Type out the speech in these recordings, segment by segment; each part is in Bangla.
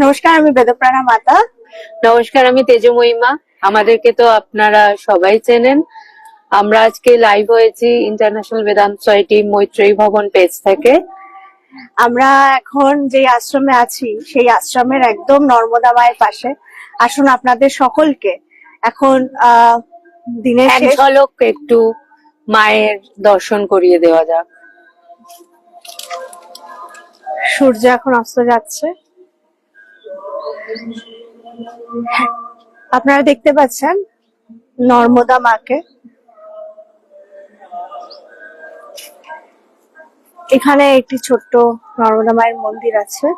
নমস্কার আমি বেদপ্রাণা মাতা। নমস্কার আমি তেজময়ী মা আমাদেরকে তো আপনারা সবাই চেনেন। আমরা আজকে লাইভ হয়েছি ইন্টারন্যাশনাল বেদান্ত সোসাইটি মৈত্রেয়ী ভবন পেজ থেকে। আমরা এখন যে আশ্রমে আছি সেই আশ্রমের একদম নর্মদা মায়ের পাশে। আসুন আপনাদের সকলকে এখন আহ দিনের এক ঝলক একটু মায়ের দর্শন করিয়ে দেওয়া যাক। সূর্য এখন অস্ত যাচ্ছে। আপনারা দেখতে পাচ্ছেন নর্মদা মাকে এখানে একটি ছোট্ট নর্মদা মায়ের মন্দির আছে।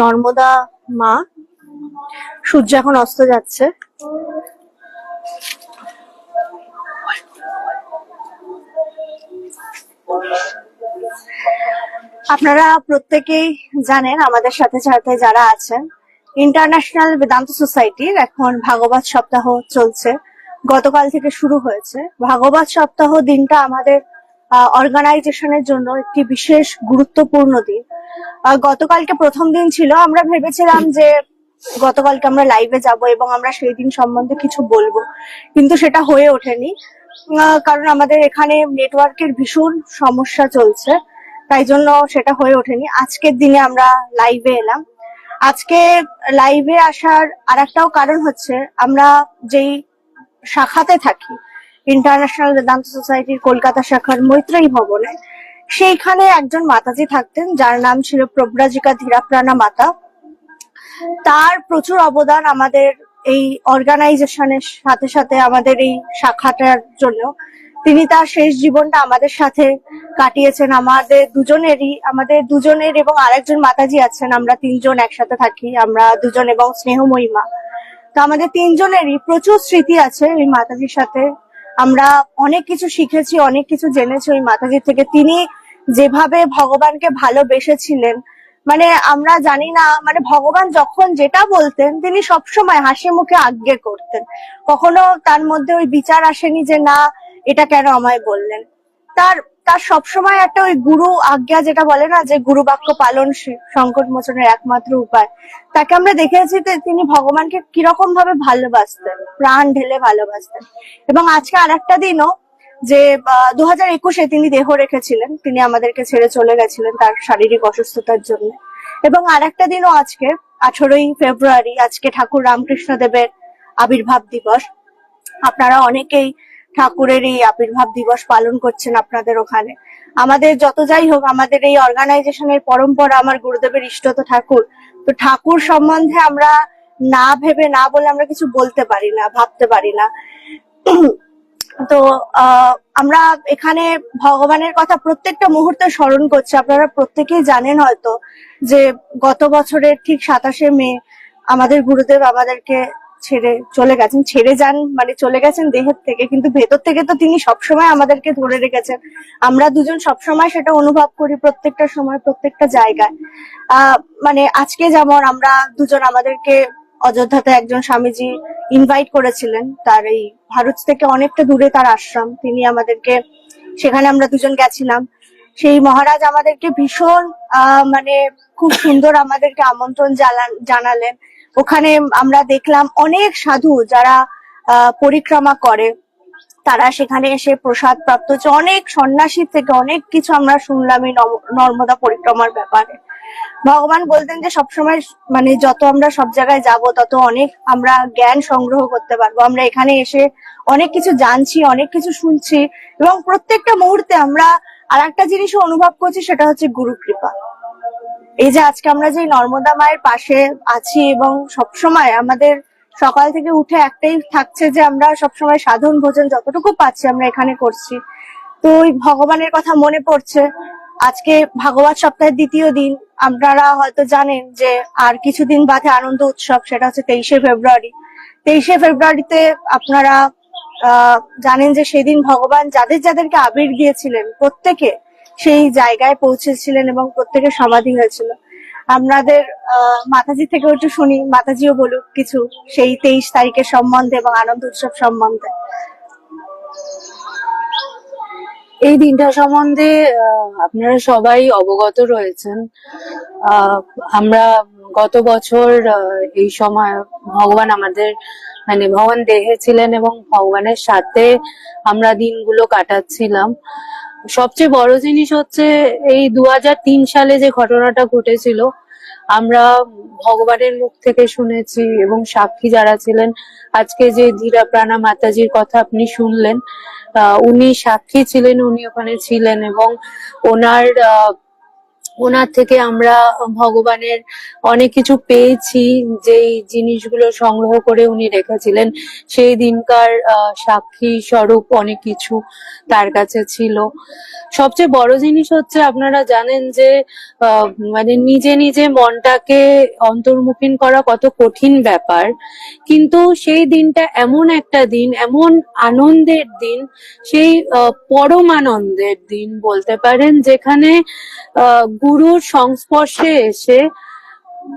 নর্মদা মা সূর্য এখন অস্ত যাচ্ছে। আপনারা প্রত্যেকেই জানেন, আমাদের সাথে সাথে যারা আছেন ইন্টারন্যাশনাল বেদান্ত সোসাইটির এখন ভাগবত সপ্তাহ চলছে। গতকাল থেকে শুরু হয়েছে। ভাগবত সপ্তাহ দিনটা আমাদের অর্গানাইজেশনের জন্য একটি বিশেষ গুরুত্বপূর্ণ দিন। গতকালকে প্রথম দিন ছিল। আমরা ভেবেছিলাম যে গতকালকে আমরা লাইভে যাব এবং আমরা সেই দিন সম্বন্ধে কিছু বলব। কিন্তু সেটা হয়ে ওঠেনি। কারণ আমাদের এখানে নেটওয়ার্কের ভীষণ সমস্যা চলছে। তাই জন্য সেটা হয়ে ওঠেনি। আজকের দিনে আমরা লাইভে এলাম। আজকে লাইভে আসার আর একটাও কারণ হচ্ছে, আমরা যেই শাখাতে থাকি ইন্টারন্যাশনাল বেদান্ত সোসাইটির কলকাতা শাখার মৈত্রেয়ী ভবনে, সেইখানে একজন মাতাজি থাকতেন, যার নাম ছিল প্রব্রাজিকা ধীরাপ্রাণা মাতা। তার প্রচুর অবদান আমাদের এই অর্গানাইজেশনের সাথে সাথে আমাদের এই শাখাটার জন্য। তিনি তার শেষ জীবনটা আমাদের সাথে কাটিয়েছেন। আমাদের দুজনেরই, আমাদের দুজনের এবং আরেকজন মাতাজি আছেন, আমরা তিনজন একসাথে থাকি, আমরা দুজন এবং স্নেহময়ী মা। তো আমাদের তিনজনেরই প্রচুর স্মৃতি আছে এই মাতাজির সাথে। আমরা অনেক কিছু শিখেছি, অনেক কিছু জেনেছি ওই মাতাজির থেকে। তিনি যেভাবে ভগবানকে ভালোবেসেছিলেন মানে আমরা জানি না মানে ভগবান যখন যেটা বলতেন, তিনি সবসময় হাসি মুখে আজ্ঞে করতেন। কখনো তার মধ্যে ওই বিচার আসেনি যে, না, এটা কেন আমায় বললেন? তার তার সবসময় একটা ওই গুরু আজ্ঞা যেটা বলে না যে গুরু বাক্য পালন সংকট মোচনের একমাত্র উপায়। তাকে আমরা দেখেছি যে, তিনি ভগবানকে কীরকম ভাবে ভালোবাসতেন, প্রাণ ঢেলে ভালোবাসতেন। এবং আজকে আর একটা দিনও যে দু হাজার একুশে তিনি দেহ রেখেছিলেন। তিনি আমাদেরকে ছেড়ে চলে গেছিলেন তার শারীরিক অসুস্থতার জন্য। এবং আর একটা দিনও আজকে, আঠারোই ফেব্রুয়ারি, আজকে ঠাকুর রামকৃষ্ণ দেবের আবির্ভাব দিবস। আপনারা অনেকেই ঠাকুরের এই আবির্ভাব দিবস পালন করছেন আপনাদের ওখানে। আমাদের যত যাই হোক, আমাদের এই অর্গানাইজেশনের পরম্পরা, আমার গুরুদেবের ইষ্টত ঠাকুর। তো ঠাকুর সম্বন্ধে আমরা না ভেবে, না বলে আমরা কিছু বলতে পারি না, ভাবতে পারি না। তো আমরা এখানে ভগবানের কথা প্রত্যেকটা মুহূর্তে স্মরণ করছি। আপনারা প্রত্যেকেই জানেন হয়তো যে গত বছরের ঠিক সাতাশে মে আমাদের গুরুদেব আমাদেরকে ছেড়ে চলে গেছেন। ছেড়ে যান মানে চলে গেছেন দেহের থেকে, কিন্তু ভেতর থেকে তো তিনি সবসময় আমাদেরকে ধরে রেখেছেন। আমরা দুজন সবসময় সেটা অনুভব করি প্রত্যেকটা সময়, প্রত্যেকটা জায়গায়। মানে আজকে যেমন আমরা দুজন আমাদেরকে অযোধ্যাতে একজন স্বামীজি ইনভাইট করেছিলেন, তার এই ভারত থেকে অনেকটা দূরে তার আশ্রম। তিনি আমাদেরকে, সেখানে আমরা দুজন গেছিলাম। সেই মহারাজ আমাদেরকে ভীষণ মানে খুব সুন্দর আমাদেরকে আমন্ত্রণ জানালেন। ওখানে আমরা দেখলাম অনেক সাধু যারা পরিক্রমা করে। তারা সেখানে এসে প্রসাদ প্রাপ্ত হচ্ছে। অনেক সন্ন্যাসীর থেকে অনেক কিছু আমরা শুনলাম এই নর্মদা পরিক্রমার ব্যাপারে। ভগবান বলতেন যে সবসময় মানে যত আমরা সব জায়গায় যাব, তত অনেক আমরা জ্ঞান সংগ্রহ করতে পারব। আমরা এখানে এসে অনেক কিছু জানছি, অনেক কিছু শুনছি এবং প্রত্যেকটা মুহূর্তে আমরা আর একটা জিনিসও অনুভব করছি, সেটা হচ্ছে গুরু কৃপা। এই যে আজকে আমরা যে নর্মদা মায়ের পাশে আছি এবং সবসময় আমাদের সকাল থেকে উঠে একটাই থাকছে যে আমরা সবসময় সাধন ভোজন যতটুকু পাচ্ছি আমরা এখানে করছি। তো ওই ভগবানের কথা মনে পড়ছে। আজকে ভাগবত সপ্তাহের দ্বিতীয় দিন, আপনারা হয়তো জানেন যে আর কিছুদিন বাদে আনন্দ উৎসব, সেটা হচ্ছে তেইশে ফেব্রুয়ারি। তেইশে ফেব্রুয়ারিতে আপনারা জানেন যে সেদিন ভগবান যাদের যাদেরকে আবির দিয়েছিলেন, প্রত্যেকে সেই জায়গায় পৌঁছেছিলেন এবং প্রত্যেকের সমাধি হয়েছিল। আপনাদের মাতাজি থেকেও একটু শুনি, মাতাজিও বলুক কিছু, সেই তেইশ তারিখের সম্বন্ধে এবং আনন্দ উৎসব সম্বন্ধে। এই দিনটা সম্বন্ধে আপনারা সবাই অবগত রয়েছেন। আমরা গত বছর এই সময় ভগবান আমাদের মানে ভগবান দেহে ছিলেন এবং ভগবানের সাথে আমরা দিনগুলো কাটাচ্ছিলাম। সবচেয়ে বড় জিনিস হচ্ছে, এই দু সালে যে ঘটনাটা ঘটেছিল আমরা ভগবানের মুখ থেকে শুনেছি এবং সাক্ষী যারা ছিলেন, আজকে যে ধীরা প্রাণা মাতাজির কথা আপনি শুনলেন উনি সাক্ষী ছিলেন, উনি ওখানে ছিলেন এবং ওনার ওনার থেকে আমরা ভগবানের অনেক কিছু পেয়েছি, যেই জিনিসগুলো সংগ্রহ করে উনি রেখেছিলেন। সেই দিনকার সাক্ষী স্বরূপ অনেক কিছু তার কাছে ছিল। সবচেয়ে বড় জিনিস হচ্ছে আপনারা জানেন যে মানে নিজে নিজে মনটাকে অন্তর্মুখীন করা কত কঠিন ব্যাপার। কিন্তু সেই দিনটা এমন একটা দিন, এমন আনন্দের দিন, সেই পরম আনন্দের দিন বলতে পারেন, যেখানে গুরুর সংস্পর্শে এসে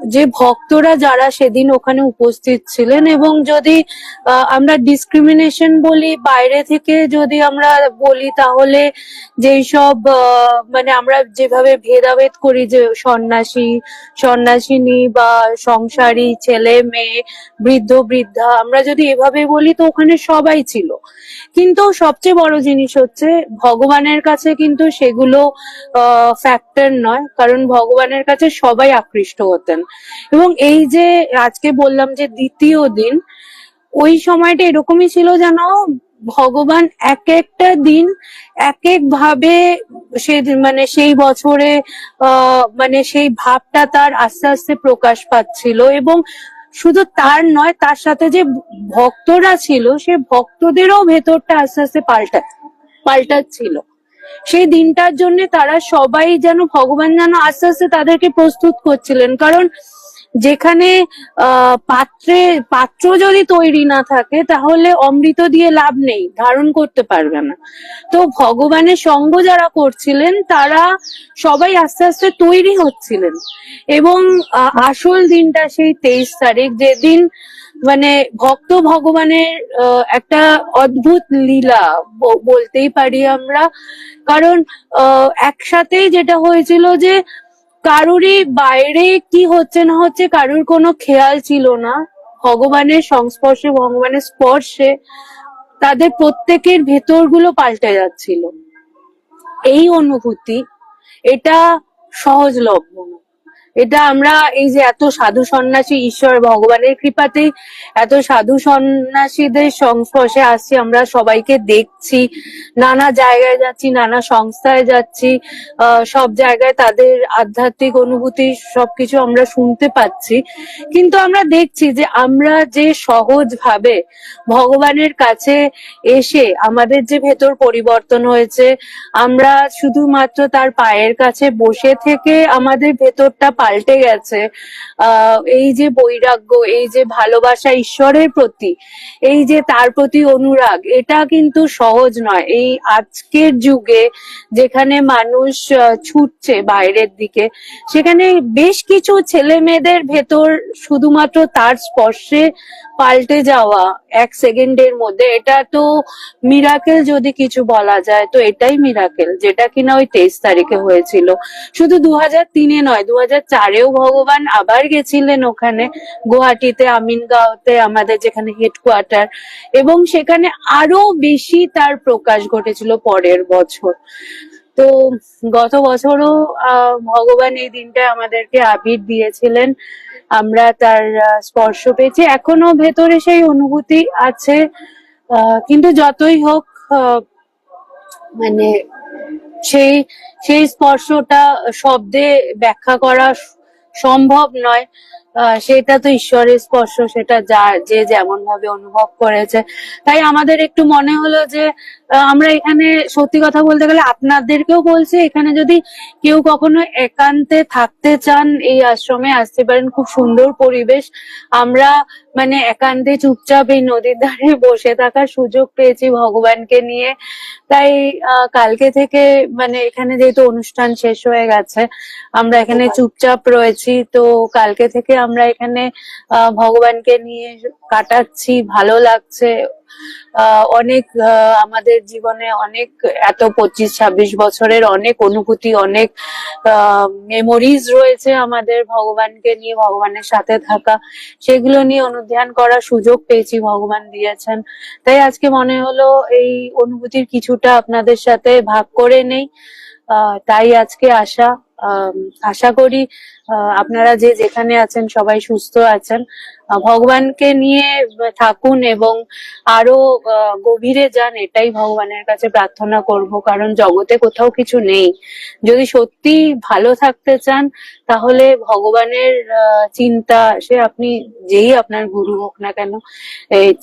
যে ভক্তরা যারা সেদিন ওখানে উপস্থিত ছিলেন এবং যদি আমরা ডিসক্রিমিনেশন বলি, বাইরে থেকে যদি আমরা বলি তাহলে যেই সব মানে আমরা যেভাবে ভেদাভেদ করি যে সন্ন্যাসী, সন্ন্যাসিনী বা সংসারী ছেলে, মেয়ে, বৃদ্ধ, বৃদ্ধা, আমরা যদি এভাবে বলি তো ওখানে সবাই ছিল। কিন্তু সবচেয়ে বড় জিনিস হচ্ছে ভগবানের কাছে কিন্তু সেগুলো ফ্যাক্টর নয়। কারণ ভগবানের কাছে সবাই আকৃষ্ট হতেন। এবং এই যে আজকে বললাম যে দ্বিতীয় দিন, ওই সময়টা এরকমই ছিল যেন ভগবান এক একটা দিন এক এক ভাবে সে মানে সেই বছরে মানে সেই ভাবটা তার আস্তে আস্তে প্রকাশ পাচ্ছিল এবং শুধু তার নয়, তার সাথে যে ভক্তরা ছিল, সে ভক্তদেরও ভেতরটা আস্তে আস্তে পাল্টা, পাল্টাচ্ছিল। সেই দিনটার জন্য তারা সবাই যেন ভগবান যেন আস্তে আস্তে তাদেরকে প্রস্তুত করছিলেন। কারণ যেখানে পাত্রে পাত্র যদি তৈরি না থাকে তাহলে অমৃত দিয়ে লাভ নেই ধারণ করতে পারবে না। তো ভগবানের সঙ্গ যারা করছিলেন তারা সবাই আস্তে আস্তে তৈরি হচ্ছিলেন। এবং আহ, আসল দিনটা সেই তেইশ তারিখ যেদিন মানে ভক্ত ভগবানের একটা অদ্ভুত লীলা বলতেই পারি আমরা। কারণ একসাথেই যেটা হয়েছিল যে কারুরই বাইরে কি হচ্ছে না হচ্ছে কারুর কোনো খেয়াল ছিল না। ভগবানের সংস্পর্শে, ভগবানের স্পর্শে তাদের প্রত্যেকের ভেতরগুলো পাল্টে যাচ্ছিল। এই অনুভূতি, এটা সহজলভ্য না। এটা আমরা এই যে এত সাধু সন্ন্যাসী ঈশ্বর ভগবানের কৃপাতেই এত সাধু সন্ন্যাসীদের সংস্পর্শে আসছি, আমরা সবাইকে দেখছি, নানা জায়গায় যাচ্ছি, নানা সংস্থায় যাচ্ছি সব জায়গায় তাদের আধ্যাত্মিক অনুভূতি সবকিছু আমরা শুনতে পাচ্ছি। কিন্তু আমরা দেখছি যে আমরা যে সহজ ভাবে ভগবানের কাছে এসে আমাদের যে ভেতর পরিবর্তন হয়েছে, আমরা শুধুমাত্র তার পায়ের কাছে বসে থেকে আমাদের ভেতরটা পাল্টে গেছে। এই যে বৈরাগ্য, এই যে ভালোবাসা ঈশ্বরের প্রতি, এই যে তার প্রতি অনুরাগ, এটা কিন্তু সহজ নয়। এই আজকের যুগে যেখানে মানুষ ছুটছে বাইরের দিকে, সেখানে বেশ কিছু ছেলে মেয়েদের ভেতর শুধুমাত্র তার স্পর্শে পাল্টে যাওয়া এক সেকেন্ডের মধ্যে, এটা তো মিরাকেল যদি কিছু বলা যায়, তো এটাই মিরাকেল যেটা কিনা ওই তেইশ তারিখে হয়েছিল। শুধু দু হাজার তিনে নয় দু হাজার চারেও ভগবান আবার গেছিলেন ওখানে, গুয়াহাটিতে, আমিনগাঁওতে, আমাদের যেখানে হেডকোয়ার্টার এবং সেখানে আরও বেশি তার প্রকাশ ঘটেছিল পরের বছর। তো গত বছরও ভগবান এই দিনটায় আমাদেরকে আবির দিয়েছিলেন। আমরা তার স্পর্শ পেয়েছি। এখনও ভেতরে সেই অনুভূতি আছে। কিন্তু যতই হোক মানে সেই সেই স্পর্শটা শব্দে ব্যাখ্যা করা সম্ভব নয়। সেটা তো ঈশ্বরের স্পর্শ, সেটা যা, যে যেমন ভাবে অনুভব করেছে। তাই আমাদের একটু মনে হলো যে আমরা এখানে সত্যি কথা বলতে গেলে আপনাদেরকেও বলছি, এখানে যদি কেউ কখনো একান্তে থাকতে চান, এই আশ্রমে আসতে পারেন। খুব সুন্দর পরিবেশ। আমরা মানে একান্তে চুপচাপ এই নদীর ধারে বসে থাকার সুযোগ পেয়েছি ভগবানকে নিয়ে। তাই আহ, কালকে থেকে মানে এখানে যেহেতু অনুষ্ঠান শেষ হয়ে গেছে আমরা এখানে চুপচাপ রয়েছি। তো কালকে থেকে আমরা এখানে আহ, ভগবানকে নিয়ে কাটাচ্ছি ভালো লাগছে। অনেক আমাদের জীবনে অনেক, এত পঁচিশ, ছাব্বিশ বছরের অনেক অনুভূতি, অনেক মেমোরিজ রয়েছে আমাদের ভগবানকে নিয়ে, ভগবানের সাথে থাকা। সেগুলো নিয়ে অনুধ্যান করার সুযোগ পেয়েছি, ভগবান দিয়েছেন। তাই আজকে মনে হলো এই অনুভূতির কিছুটা আপনাদের সাথে ভাগ করে নেই। তাই আজকে আসা আশা করি আপনারা যে যেখানে আছেন সবাই সুস্থ আছেন। ভগবানকে নিয়ে থাকুন এবং আরও গভীরে যান, এটাই ভগবানের কাছে প্রার্থনা করব, কারণ জগতে কোথাও কিছু নেই। যদি সত্যি ভালো থাকতে চান, তাহলে ভগবানের চিন্তা, সে আপনি যেই আপনার গুরু হোক না কেন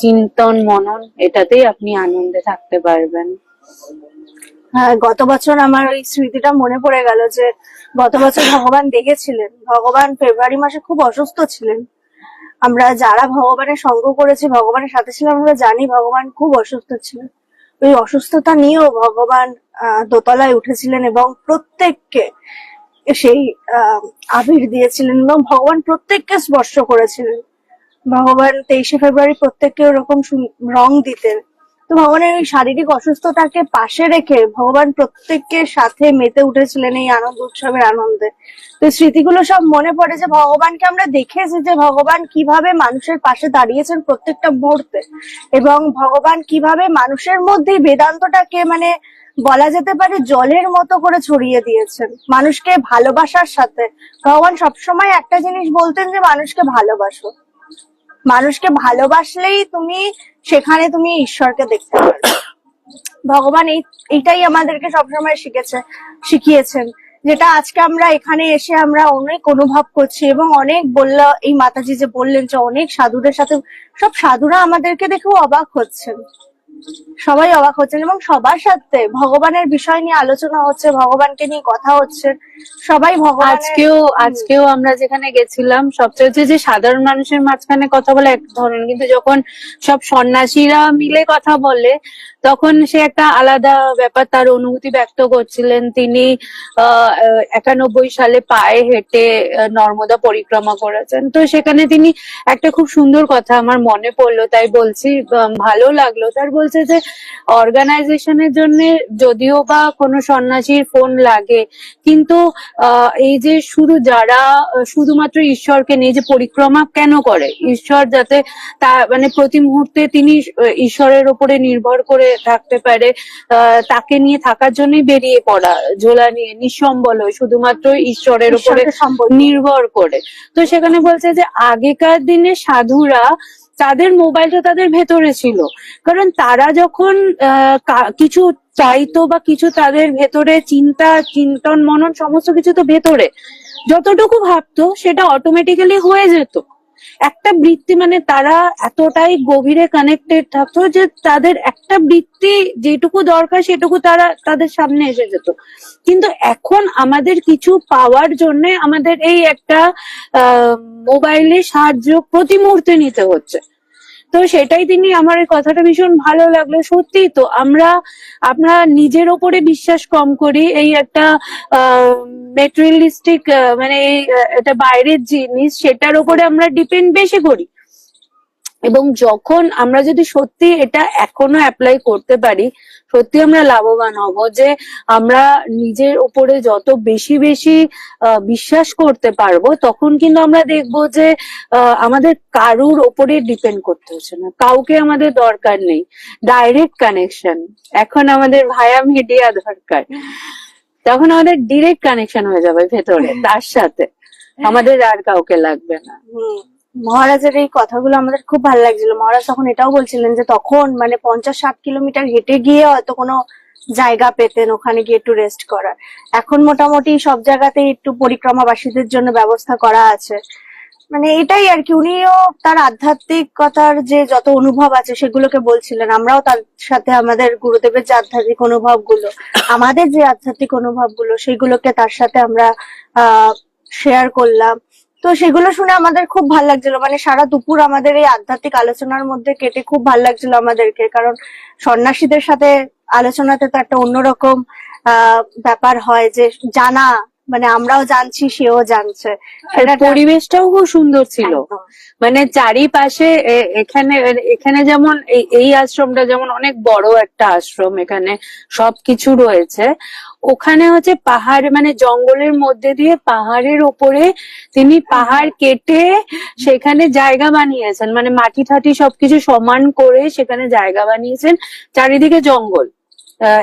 চিন্তন, মনন, এটাতেই আপনি আনন্দে থাকতে পারবেন। গত বছর আমার ওই স্মৃতিটা মনে পড়ে গেল যে গত বছর ভগবান দেখেছিলেন। ভগবান ফেব্রুয়ারি মাসে খুব অসুস্থ ছিলেন। আমরা যারা ভগবানের সঙ্গ করেছি, ভগবানের সাথে ছিলাম, আমরা জানি ভগবান খুব অসুস্থ ছিলেন। ওই অসুস্থতা নিয়েও ভগবান দোতলায় উঠেছিলেন এবং প্রত্যেককে সেই আবির দিয়েছিলেন এবং ভগবান প্রত্যেককে স্পর্শ করেছিলেন। ভগবান তেইশে ফেব্রুয়ারি প্রত্যেককে ওরকম রং দিতেন। তো ভগবানের ওই শারীরিক অসুস্থতাকে পাশে রেখে ভগবান প্রত্যেককে সাথে মেতে উঠেছিলেন এই আনন্দ উৎসবের আনন্দে। তো স্মৃতিগুলো সব মনে পড়ে যে ভগবানকে আমরা দেখেছি যে ভগবান কীভাবে মানুষের পাশে দাঁড়িয়েছেন প্রত্যেকটা মুহূর্তে এবং ভগবান কীভাবে মানুষের মধ্যেই বেদান্তটাকে মানে বলা যেতে পারে জলের মতো করে ছড়িয়ে দিয়েছেন। মানুষকে ভালোবাসার সাথে। ভগবান সবসময় একটা জিনিস বলতেন যে, মানুষকে ভালোবাসো। মানুষকে ভালোবাসলেই তুমি সেখানে তুমি ঈশ্বরকে দেখতে পারবে। ভগবান এই, এইটাই আমাদেরকে সবসময় শিখেছে, শিখিয়েছেন, যেটা আজকে আমরা এখানে এসে আমরা অনেক অনুভব করছি এবং অনেক বলল, এই মাতাজি যে বললেন যে অনেক সাধুদের সাথে, সব সাধুরা আমাদেরকে দেখেও অবাক হচ্ছেন। সবাই অবাক হচ্ছেন এবং সবার সাথে ভগবানের বিষয় নিয়ে আলোচনা হচ্ছে ভগবানকে নিয়ে কথা হচ্ছে। সবাই ভগবান আজকেও আজকেও আমরা যেখানে গেছিলাম সবচেয়ে হচ্ছে যে সাধারণ মানুষের মাঝখানে কথা বলে এক ধরনের। কিন্তু যখন সব সন্ন্যাসীরা মিলে কথা বলে তখন সে একটা আলাদা ব্যাপার তার অনুভূতি ব্যক্ত করছিলেন। তিনি আহ একানব্বই সালে পায়ে হেঁটে নর্মদা পরিক্রমা করেছেন। তো সেখানে তিনি একটা খুব সুন্দর কথা আমার মনে পড়ল তাই বলছি ভালো লাগল। তার বলছে যে অর্গানাইজেশনের জন্য যদিও বা কোনো সন্ন্যাসীর ফোন লাগে কিন্তু এই যে শুধু যারা শুধুমাত্র ঈশ্বরকে নিয়ে যে পরিক্রমা কেন করে? ঈশ্বর যাতে তা মানে প্রতি মুহূর্তে তিনি ঈশ্বরের ওপরে নির্ভর করে থাকতে পারে আহ, তাকে নিয়ে থাকার জন্যই বেরিয়ে পড়া ঝোলা নিয়ে নিঃসম্বল হয় শুধুমাত্র ঈশ্বরের উপরে ঈশ্বরকে নির্ভর করে। তো সেখানে বলছে যে আগেকার দিনে সাধুরা তাদের মোবাইলটা তাদের ভেতরে ছিল। কারণ তারা যখন কিছু চাইতো বা কিছু তাদের ভেতরে চিন্তা, চিন্তন, মনন সমস্ত কিছু তো ভেতরে। যতটুকু ভাবতো সেটা অটোমেটিক্যালি হয়ে যেত। একটা বৃত্তি মানে তারা এতটাই গভীরে কানেক্টেড থাকতো যে তাদের একটা বৃত্তি যেটুকু দরকার সেটুকু তারা তাদের সামনে এসে যেত। কিন্তু এখন আমাদের কিছু পাওয়ার জন্য আমাদের এই একটা মোবাইলে সাহায্য প্রতি মুহূর্তে নিতে হচ্ছে। তো সেটাই তিনি আমার এই কথাটা ভীষণ ভালো লাগল। সত্যি তো আমরা আমরা নিজের ওপরে বিশ্বাস কম করি। এই একটা মেটেরিয়ালিস্টিক মানে এটা বাইরের জিনিস, সেটার ওপরে আমরা ডিপেন্ড বেশি করি। এবং যখন আমরা যদি সত্যি এটা এখনও অ্যাপ্লাই করতে পারি, সত্যি আমরা লাভবান হব যে আমরা নিজের উপরে যত বেশি বেশি বিশ্বাস করতে পারব, তখন কিন্তু আমরা দেখব যে আমাদের কারুর ওপরে ডিপেন্ড করতে হচ্ছে না। কাউকে আমাদের দরকার নেই। ডাইরেক্ট কানেকশন এখন আমাদের ভায়া মিডিয়া দরকার। তখন আমাদের ডিরেক্ট কানেকশন হয়ে যাবে ভেতরে, তার সাথে। আমাদের আর কাউকে লাগবে না। মহারাজের এই কথাগুলো আমাদের খুব ভালো লাগছিল। মহারাজ তখন এটাও বলছিলেন যে তখন মানে পঞ্চাশ ষাট কিলোমিটার হেঁটে গিয়ে হয়তো কোনো জায়গা পেতেন ওখানে গিয়ে একটু রেস্ট করার। এখন মোটামুটি সব জায়গাতেই একটু পরিক্রমাবাসীদের জন্য ব্যবস্থা করা আছে। মানে এটাই আর কি, উনিও তার আধ্যাত্মিকতার যে যত অনুভব আছে সেগুলোকে বলছিলেন। আমরাও তার সাথে আমাদের গুরুদেবের যে আধ্যাত্মিক অনুভবগুলো আমাদের যে আধ্যাত্মিক অনুভবগুলো সেগুলোকে তার সাথে আমরা, আহ শেয়ার করলাম। তো সেগুলো শুনে আমাদের খুব ভালো লাগছিল। মানে সারা দুপুর আমাদের এই আধ্যাত্মিক আলোচনার মধ্যে কেটে খুব ভালো লাগছিল আমাদেরকে। কারণ সন্ন্যাসীদের সাথে আলোচনাতে তো একটা অন্যরকম ব্যাপার হয় যে জানা মানে আমরাও জানছি সেও জানছে। সেটা পরিবেশটাও খুব সুন্দর ছিল। মানে চারিপাশে এখানে এখানে যেমন এই- আশ্রমটা যেমন অনেক বড় একটা আশ্রম এখানে সবকিছু রয়েছে। ওখানে হচ্ছে পাহাড় মানে জঙ্গলের মধ্যে দিয়ে পাহাড়ের ওপরে তিনি পাহাড় কেটে সেখানে জায়গা বানিয়েছেন। মানে মাটি ঠাটি সবকিছু সমান করে সেখানে জায়গা বানিয়েছেন। চারিদিকে জঙ্গল।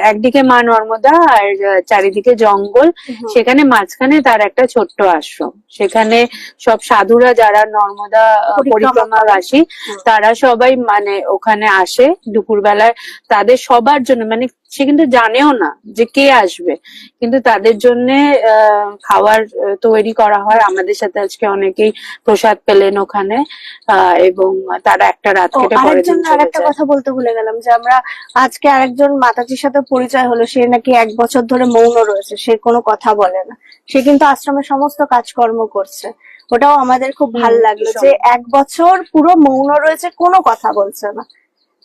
একদিকে মা নর্মদা আর চারিদিকে জঙ্গল। সেখানে মাঝখানে তার একটা ছোট্ট আশ্রম। সেখানে সব সাধুরা যারা নর্মদা পরিক্রমা পরিক্রমাবাসী তারা সবাই মানে ওখানে আসে দুপুরবেলায়। তাদের সবার জন্য মানে সে কিন্তু জানেও না যে কে আসবে। কিন্তু তাদের জন্য খাবার তৈরি করা হয়। আমাদের সাথে আজকে অনেকেই প্রসাদ পেলেন ওখানে। আহ, এবং তারা একটা রাত কেটে আরেকজন আরেকটা কথা বলতে ভুলে গেলাম যে আমরা আজকে আরেকজন সাথে পরিচয় হলো সে নাকি এক বছর ধরে মৌন রয়েছে সে কোনো কথা বলে না। সে কিন্তু আশ্রমের সমস্ত কাজকর্ম করছে। ওটাও আমাদের খুব ভালো লাগল যে এক বছর পুরো মৌন রয়েছে কোনো কথা বলছে না।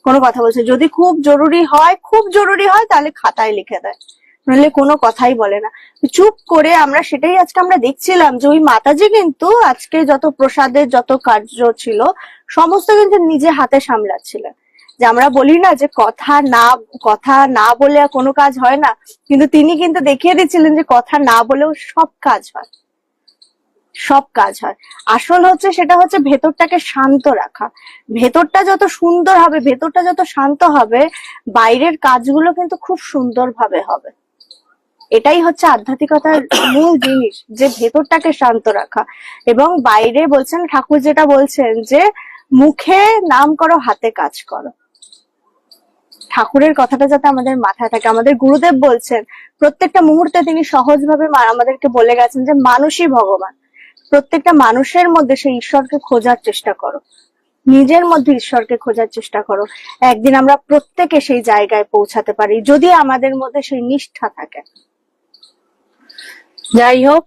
কোনো কথা বলছে যদি খুব জরুরি হয় খুব জরুরি হয় তাহলে খাতায় লিখে দেয়। নইলে কোনো কথাই বলে না। চুপ করে আমরা সেটাই আজকে আমরা দেখছিলাম যে ওই মাতাজি কিন্তু আজকে যত প্রসাদের যত কার্য ছিল সমস্ত কিন্তু নিজে হাতে সামলাচ্ছিলেন। যে আমরা বলি না যে কথা না কথা না বলে কোনো কাজ হয় না, কিন্তু তিনি কিন্তু দেখিয়ে দিচ্ছিলেন যে কথা না বলেও সব কাজ হয়। সব কাজ হয়। আসল হচ্ছে সেটা হচ্ছে ভেতরটাকে শান্ত রাখা। ভেতরটা যত সুন্দর হবে, ভেতরটা যত শান্ত হবে, বাইরের কাজগুলো কিন্তু খুব সুন্দরভাবে হবে। এটাই হচ্ছে আধ্যাত্মিকতার মূল জিনিস, যে ভেতরটাকে শান্ত রাখা। এবং বাইরে বলছেন, ঠাকুর যেটা বলছেন যে, মুখে নাম করো, হাতে কাজ করো। ঠাকুরের কথাটা যাতে আমাদের মাথায় থাকে। আমাদের গুরুদেব বলছেন, প্রত্যেকটা মুহূর্তে তিনি সহজভাবে আমাদেরকে বলে গেছেন যে মানুষই ভগবান। প্রত্যেকটা মানুষের মধ্যে সেই ঈশ্বরকে খোঁজার চেষ্টা করো। নিজের মধ্যে ঈশ্বরকে খোঁজার চেষ্টা করো। একদিন আমরা প্রত্যেকে সেই জায়গায় পৌঁছাতে পারি, যদি আমাদের মধ্যে সেই নিষ্ঠা থাকে। যাই হোক,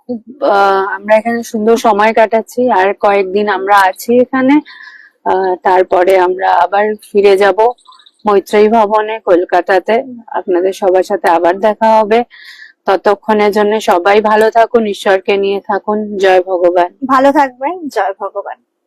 খুব আমরা এখানে সুন্দর সময় কাটাচ্ছি, আর কয়েকদিন আমরা আছি এখানে। তারপরে আমরা আবার ফিরে যাব। মৈত্রেয়ী ভবনে কলকাতাতে। আপনাদের সবার সাথে আবার দেখা হবে। ততক্ষণের জন্য সবাই ভালো থাকুন, ঈশ্বরকে নিয়ে থাকুন। জয় ভগবান। ভালো থাকবেন। জয় ভগবান।